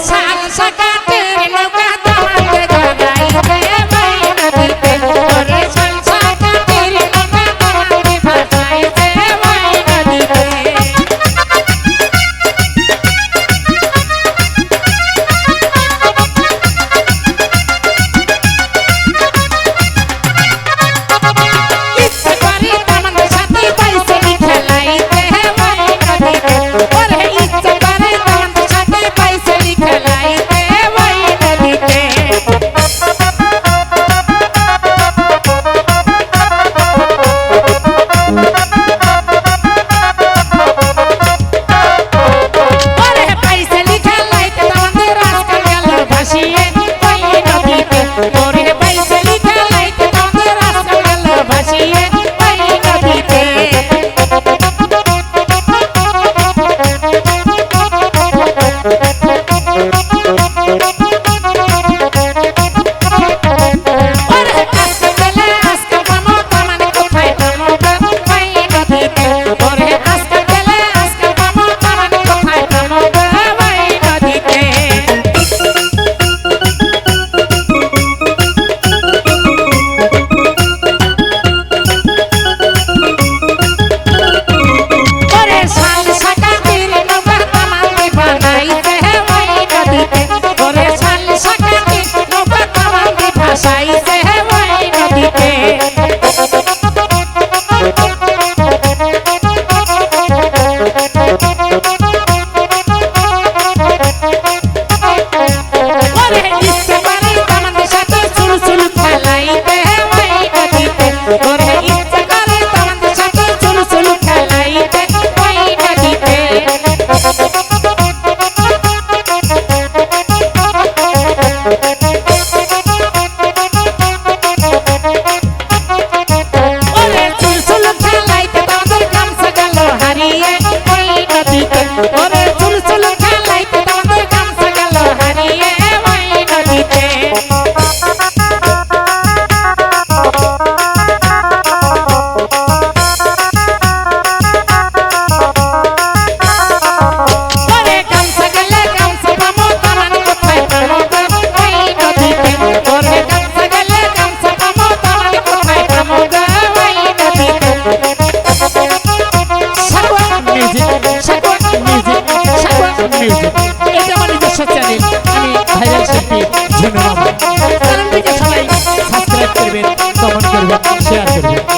শাল শাকাতের মিউজিক এটা আমার নিজস্ব চ্যানেল আমি ভাইরাল শিল্পী ঝুনু মামা চ্যানেলটিকে সবাই সাবস্ক্রাইব করবেন কমেন্ট করবেন শেয়ার করবেন।